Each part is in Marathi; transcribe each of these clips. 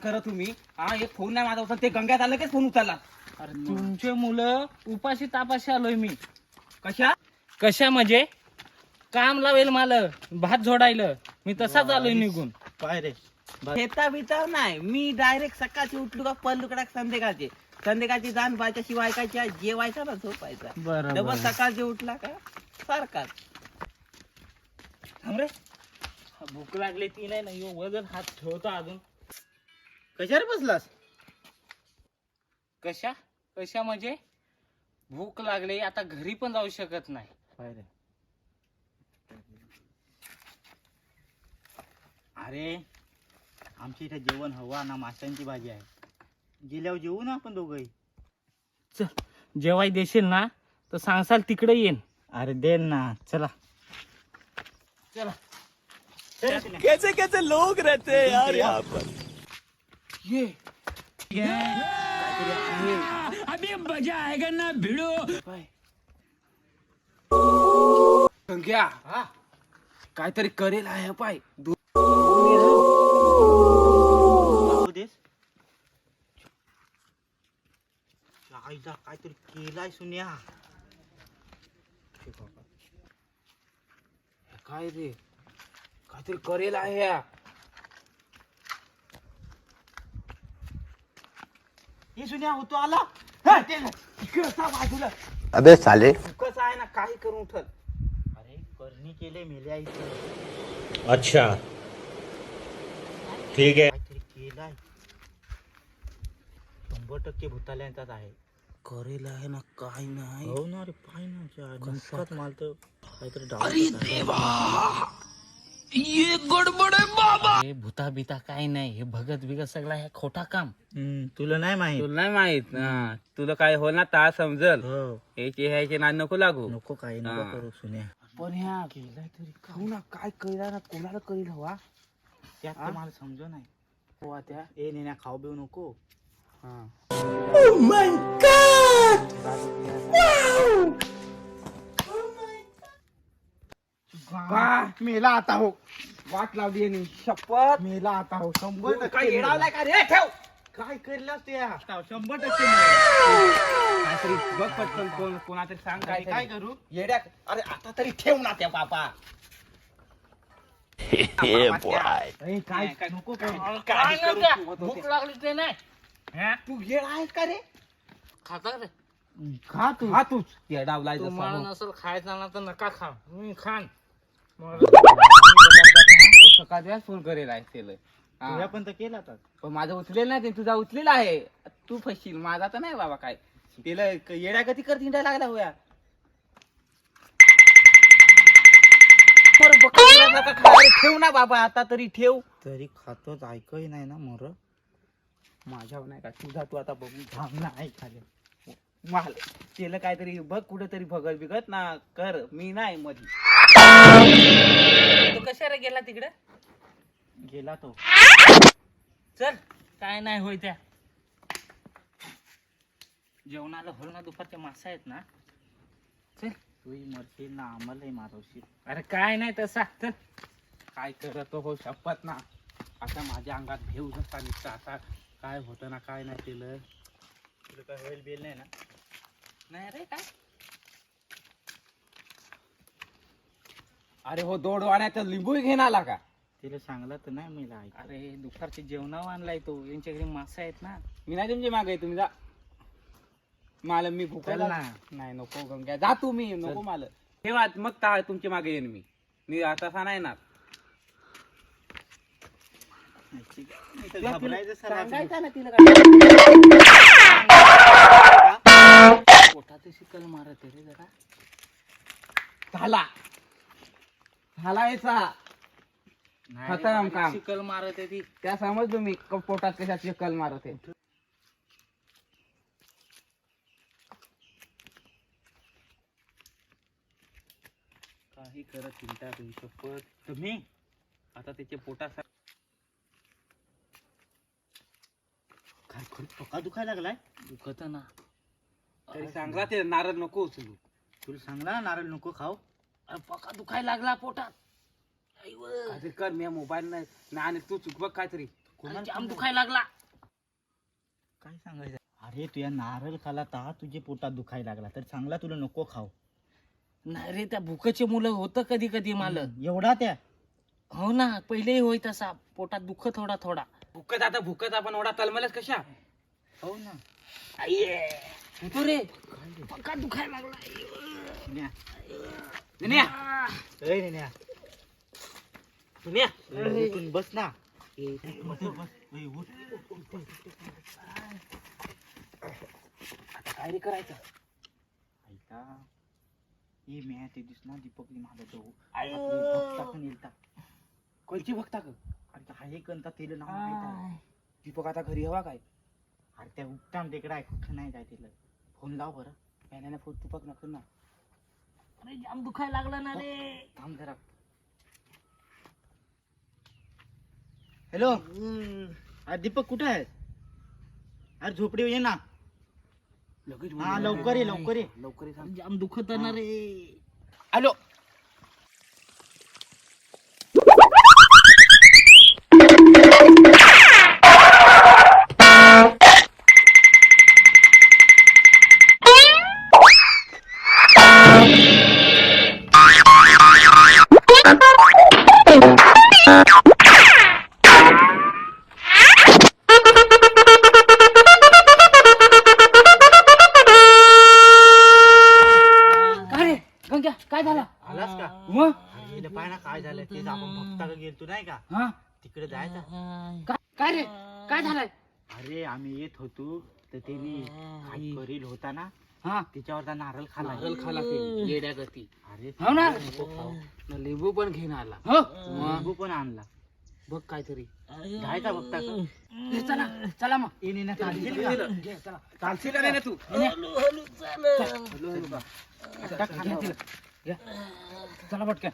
करा तुम्ही. हा एक फोन नाही माझा होता ते गंग्यात आलं लगेच फोन उचलला. अरे तुमचे मुलं उपाशी तापाशी आलोय मी. कशा? कशा म्हणजे? काम लावेल मला. भात झोडायला. मी तसाच आलोय निघून. काय रे. शेता बिता नाही. मी डायरेक्ट सकाळची उठलो का पल्लू कडा संध्याकाळचे. संध्याकाळची जाण बायच्या शिवाय ऐकायच्या जेवायचा ना झोपायचा. डबल बरोबर सकाळचे उठला का? सारखाच थांब रे. भूक लागली ती नाही ना. यो वजन हात ठेवतो अजून. कशावर बसलास? कशा? कशा म्हणजे? भूक लागली आता घरी पण जाऊ शकत नाही. अरे आमच्या इथे जेवण हवा ना माशांची भाजी आहे. गेल्यावर जेवू ना आपण दोघंही? जेवाय देशील ना तर सांगसाल तिकडे येईन. अरे दे ना. चला. चला. कैसे कैसे लोग रहते हैं यार यहाँ पर? ये। गंग्या। हा। काहीतरी करेल आहे पाय। दु- जाऊ देस आईला काहीतरी केलाय सुन्या। काय रे? काहीतरी करेल आहे या। हे सुन्या होतो आला. इकडं सा बाजूला. अबे साले. कसं आहे ना काही करून उठल अरे करणी केले इथे. अच्छा. ठीक है काहीतरी केलाय. शंभर टक्के भूताल्यांचाच आहे. करेल आहे ना काय नाही. हो ना रे पाय ना ज्या माल तर काहीतरी डाव हे भूता बिता काय नाही हे भगत बिगत सगळा हे खोटा काम. तुला नाही माहीत. तुला नाही माहीत ना तुला काय होल ना ता समजल. हो. याचे ह्याचे ना नको लागू. नको काही नको हा. करू सुन्या. पण ह्या गेलाय तरी खाऊ ना काय कळला ना कोणाला कळील हवा त्यात तर मला समज नाही. हो त्या ए नेण्या खाऊ बिऊ नको. हा. वा, मेला आता हो. वाट लावली यांनी. शपथ. मेला आता हो. शंभर काय टक्के येडावलाय का रे? ठेव. काय करलं त्या शंभर टक्के काहीतरी बघ पटकन कोण कोणातरी सांग काय काय करू? येड्या अरे आता तरी ठेव ना त्या बापा. काय काय नको काय काय करू. तू होत भूक. लागली ते. नाही हा? तू येड आहे का रे? खाता रे? खा तू. हा तूच. येडावलाय तुम्हाला जसा नसेल खायचं ना तर नका खा. मी खान. सकाळच्याच फोन करेल आहे त्याला. हा. तुझ्या पण तर केला आता. पण माझं उचलेलं नाही ते तुझा उचलेला आहे. तू फसशील माझा तर नाही बाबा काय. तिला क- येड्या कधी करत हिंडायला लागला होया. बरं, बकरीला नका खाऊ. अरे ठेव ना बाबा आता तरी ठेव. तरी खातोच ऐकही नाही ना मोर. माझ्यावर नाही का तुझा तू आता बघून थांब ना ऐक खाली. माल त्याला काहीतरी बघ कुठेतरी भगत बिगत ना कर. मी नाही मधी. तो कशाला गेला तिकडे? गेला तो. चल. काय नाही होय त्या. जेवणाला होल ना दुपारच्या मासा आहेत ना. चल. तूही मरशील ना आम्हालाही मारवशील. अरे काय नाही तसा. चल. काय करत हो शपथ ना. आता माझ्या अंगात भेव जसा निघता आता काय होतं ना काय नाही केलं. तुला काय होईल बिल नाही ना? नाही रे काय? अरे हो दोड वाण्याचा लिंबू घेऊन आला का? तिला सांगला तर नाही मला ऐक अरे दुपारचे जेवणावर आणलाय तो. यांच्याकडे मासा आहेत ना. मी नाही तुमची मागे तुम्ही जा. मला मी चल भुकायला ना. नाही नको गंग्या जा तू मी नको मला. ठेवा मग ता तुमच्या मागे येईन मी. मी आता नाही येणार. सांगायचं ना तिला काय शिकल मारत आहे रे जरा. झाला. झाला याचा नाही खतम रे, बारीक काम. शिकल मारत आहे ती. त्या समजलो मी क- पोटात कशाची कल मारत आहे? काही करत चिंता तुझी शपथ तुम्ही? आता त्याच्या पोटात काय खरं पका दुखायला लागलाय? दुखत ना. तरी सांगा ते नारळ नको उचलू. तुला सांगला ना नारळ नको खाऊ? अरे पका दुखायला लागला पोटात. आई व. काहीतरी कर मी मोबाईल नाही आणि तू चुक बघ काहीतरी. जाम सांगायचं? दुखायला लागला. काय सांगायचं? अरे तुझ्या नारळ खाला ता तुझे पोटात दुखायला लागला तर चांगला तुला नको खाऊ. नाही रे त्या भुकाचे मुलं होतं कधी कधी मला एवढा त्या? हो ना पहिलेही होय तसा. पोटात दुःख थोडा थोडा. भुकत आता भुकत आपण एवढा तलमलच कशा? हो ना. होतो रे. पक्का दुखायला लागला. न्या. नेन्या, ए, न्या. नेन्या. ए, उठून बस ना. ए, बस, बस. ए, उठ. आता काय रे करायचं? ऐका ए म्या ते दिसना दीपकनी माझा तो आपले भक्ता पण येलता कोणची बघता का अरे हा एक कंता तेल नाव दीपक आता घरी हवा काय? अरे त्या उपटाम तिकडे आहे कुठं नाही जाय तिला. फोन लाव बरं. पहिल्याने फोन दीपक नको ना. अरे जाम दुखायला लागला ना रे. थांब जरा. हॅलो. अरे दीपक कुठं आहे? अरे झोपडी ये ना. लगेच हा लवकर ये लवकर ये. लवकर ये सांग. जाम दुखत ना रे. आलो पाय ना काय झालं तेच आपण भक्ताकडे गेलतो नाही का? हा? तिकडे जायचं. काय- काय रे? काय झालंय? अरे आम्ही येत होतो तर त्यांनी काही करील होता ना हा? त्याच्यावर नारळ खाला. नारळ खाला ते येड्या गती. अरे हो ना? नको खाऊ. न लिंबू पण घेऊन आला. हो? लिंबू पण आणला. बघ काहीतरी. जायचा बघता का चला चला मग. ये नेना चालशील का? चालशील का नाही ना तू आता खाणार. चला पटकन.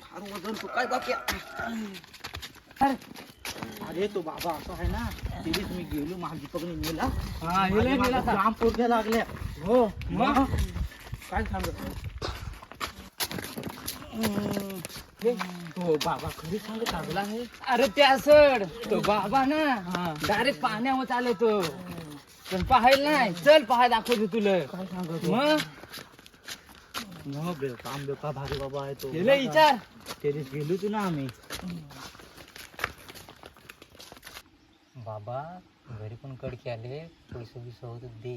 फार वजन तू काय बाकी अरे. तो बाबा असं आहे ना तेच मी गेलो माझी पकडून नेला. हा जाम पोरग्या लागल्या. हो मग? काय सांगत तो बाबा खरी सांगत लागला आहे अरे त्या सड तो बाबा ना डायरेक्ट पाण्यावर चालत. तो पण पाहायला नाही. चल पाहाय दाखवतो तुला. काय सांगत मग? मग बेका बेका भारी बाबा आहे तो. गेले विचार. तेच गेलो तू ना आम्ही. बाबा घरी पण कडके आले पैसे बिसे होते दे.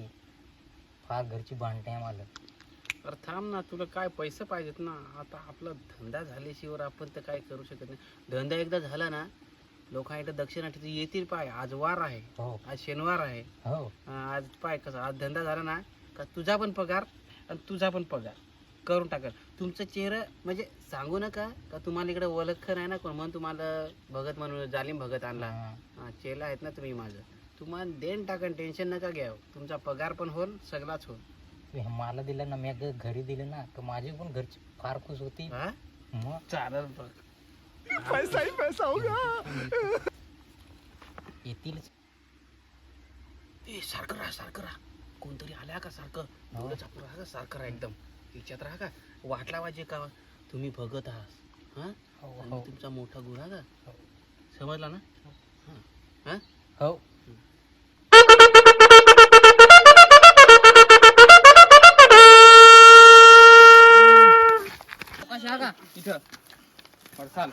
फार घरची भांडते आहे मला. अरे थांब ना तुला काय पैसे पाहिजेत ना? आता आपला धंदा झाल्याशिवाय आपण तर काय करू शकत नाही. धंदा एकदा झाला ना लोक इथं दक्षिणा येतील पाय. आज वार आहे. हो. आज शनिवार आहे. हो. आज पाय कसं आज धंदा झाला ना का तुझा पण पगार आणि तुझा पण पगार. करून टाकल. तुमचं चेहरा म्हणजे सांगू नका का तुम्हाला इकडे ओळख नाही ना कोण? म्हणून तुम्हाला भगत म्हणून जालिम भगत आणला. हा. चेला आहेत ना तुम्ही माझं. तुम्हाला देण टाकन टेन्शन नका घ्यावं तुमचा पगार पण होईल सगळाच होईल हे मला दिलं ना मी घरी दिलं ना तर माझी पण घरची फार खुश होती. हा? मग? चालेल बघ. येतीलच ए सारखं राहा सारखं राहा. कोणतरी आल्या का सारखं? डोळं चापून राहा का सारखं राहा एकदम? तिच्यात राहा का? वाट लावायचे का? तुम्ही बघत आहात. हा? हो आणि हो. तुमचा मोठा गुन्हा का? समजला ना? हा. हो. हा? का? इथं. पडसाल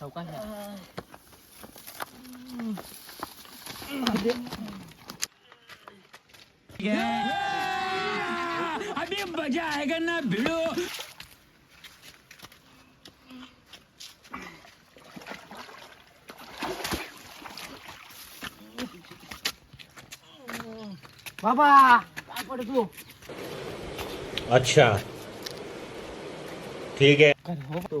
चौकाशी आहे. बाबा काय पडतो अच्छा। ठीक है। हो तो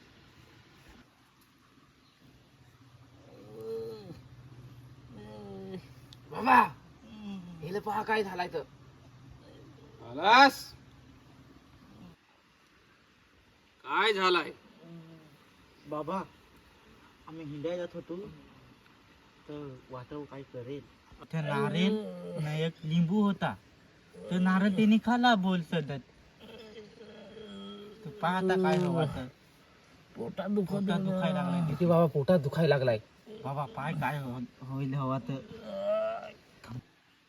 बाबा हेला पहा काय झालाय तर आलास काय झालाय? बाबा आम्ही हिंडायला जात होतो. तर वाटव काय करेल? त्या नारेल ना एक लिंबू होता. तो नारळ त्याने खाला बोल सदत तर पाहता काय हवं आता. पोटात दुखायला लागलाय. किती बाबा पोटात दुखायला लागलाय. बाबा पाय काय हो- होईल हवा तर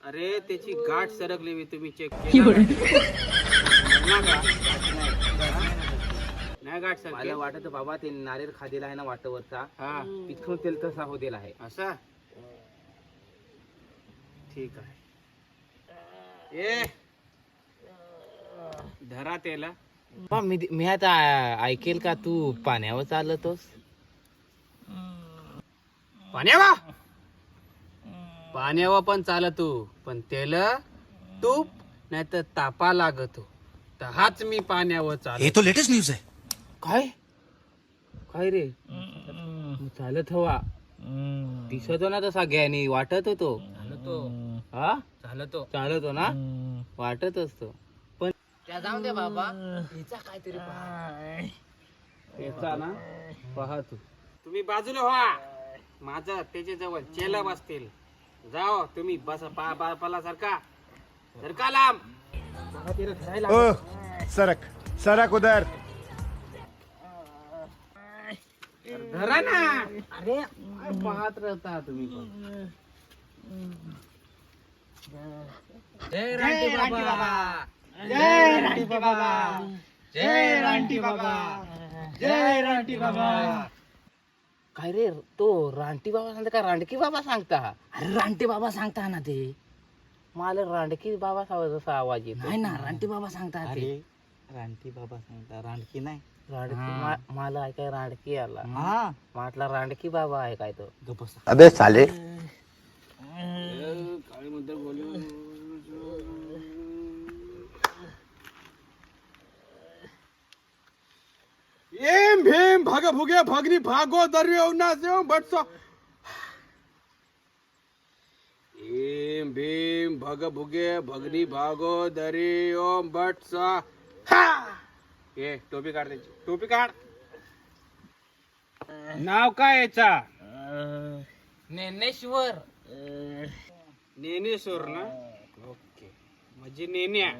अरे त्याची गाठ सरकली मी तुम्ही चेक नाही. गाठ सर मला वाटत बाबा ते नारेल खादेला आहे ना वाटवरचा. हा. तिथून तेल तसा होतेला आहे. असा? ठीक आहे. ए! धरा त्याला. मी मी आता ऐकेल का तू पाण्यावर चालतोस? पाण्यावा पाण्यावर पण चालतो पण तेल तूप नाही तर तापा लागतो. तर हाच मी पाण्यावर चाल तो लेटेस्ट न्यूज है काय? काय रे? चालत हवा. दिसतो ना तसा ज्ञानी वाटत होतो. चालतो. हा? चालतो. चालतो ना? वाटत असतो. पण त्या जाऊन दे बाबा. हिचा काहीतरी त्याचा ना पहा तू तुम्ही बाजूला व्हा. माझा त्याच्याजवळ चेला बसतील. जाओ तुम्ही बस पा बापाला सारखा. सरका लांब. सरक सरक उधर. धरा ना. अरे पाहत राहता तुम्ही पण. जय रानटी बाबा. जय रानटी बाबा. जय रानटी बाबा. जय रानटी बाबा. काय रे तो रानटी बाबा सांगता का? रांडकी बाबा सांगता? अरे रानटी बाबा सांगता ना ते. मला रांडकी बाबा जसा आवाज येतो नाही ना रानटी बाबा सांगता अरे रानटी बाबा सांगता रानकी नाही. रांडकी मा- मला ऐकाय आला हा. म्हटलं रांडकी बाबा आहे काय तो? गप्पा अबे साले. काळी मुद्दल बोलू भीम भग भुगे भगनी भागो दर्यो उन्नास बटसो। एम भीम भग भुगे भगनी भागो दरी ओम भट सा हा! ये टोपी काढ त्याची. टोपी काढ. नाव काय याचा? ज्ञानेश्वर. नेनेश्वर ना? ओके. म्हणजे नेन्या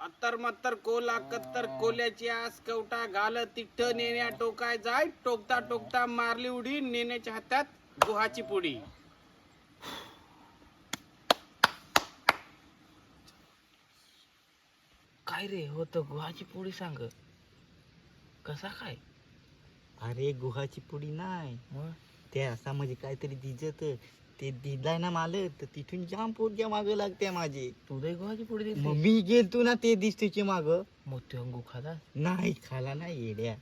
अत्तर मत्तर कोला कत्तर कोल्याची आस कवटा घाल तिठ्ठ नेण्या टोकाय जाय टोकता टोकता मारली उडी नेण्याच्या हातात गुहाची पुडी. काय रे होत गुहाची पोळी सांग. कसा काय? अरे गुहाची पुडी नाही. ते असा म्हणजे काहीतरी दिजत ते दिलाय ना माल तर तिथून जाम पोटच्या माग लागते माझे. तू दे गुहाची पोळी मग मी गेलतो ना ते दिसतेचे माग. मग तू अंगू खाला? नाही खाला नाही येड्या.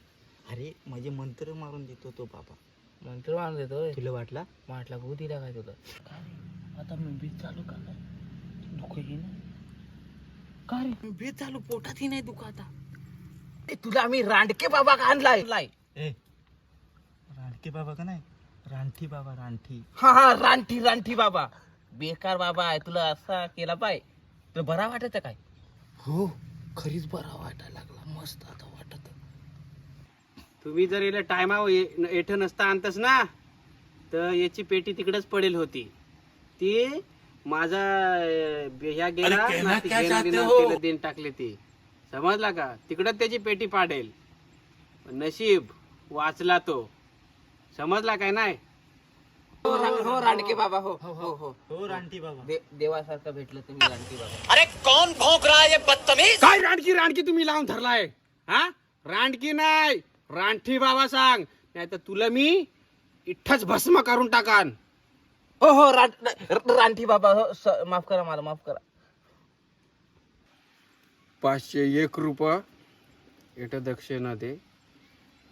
अरे माझे मंत्र मारून देतो तो बाबा. मंत्र मारून देतोय? तुला वाटला? म्हटला गो दिला काय तुला. आता मी बीज चालू का काय दुख हे ना का रे? बीज चालू पोटातही नाही दुख आता. तुला आम्ही रांडके बाबा का आणलाय? रानटी बाबा का नाही? रानठी बाबा रानठी. हा हा रानठी रानठी बाबा. बेकार बाबा आहे तुला असा केला पाय. तुला बरा वाटत काय? हो खरीच बरा वाटायला लागला. मस्त आता वाटत. तुम्ही जर याला टायमावर येठ नसता आणतस ना तर याची पेटी तिकडेच पडेल होती. ती माझा अं, ह्या गेला ना, ती गेला बिना तिला देऊन टाकले ती. समजला का? तिकडच त्याची पेटी पाडेल. पण नशीब वाचला तो. समजला काय नाही? हो रांडके बाबा हो हो हो. हो रानटी बाबा. दे- देवासारखं भेटलं तुम्ही रानके बाबा. अरे कौन भौंक रहा है ये बदतमीज? काय रानकी रानकी तुम्ही लावून धरलाय? हा? रानकी नाही. रानठी बाबा सांग. नाही तर तुला मी इठ्ठच भस्म करून टाकान. हो हो रान- रानठी बाबा हो स- माफ करा मला माफ करा. पाचशे एक रुपये. एट दक्षिणा दे.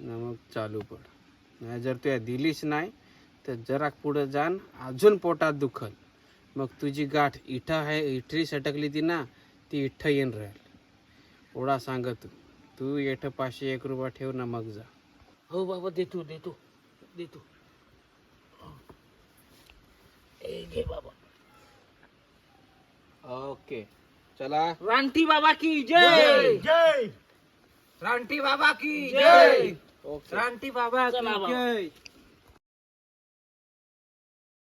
न मग चालू पड. जर तू दिलीच नाही तर जरा पुढं जाण अजून पोटात दुखल. मग तुझी गाठ इठं आहे इठरी सटकली ती ना ती इठं येऊन राहील. एवढा सांगत तू. तू येठं पाचशे एक रुपया ठेव ना मग जा. हो बाबा देतो देतो देतो. ओके. चला. रानटी बाबा की जय जय. रानटी बाबा की जय. ओके रानटी बाबा की जय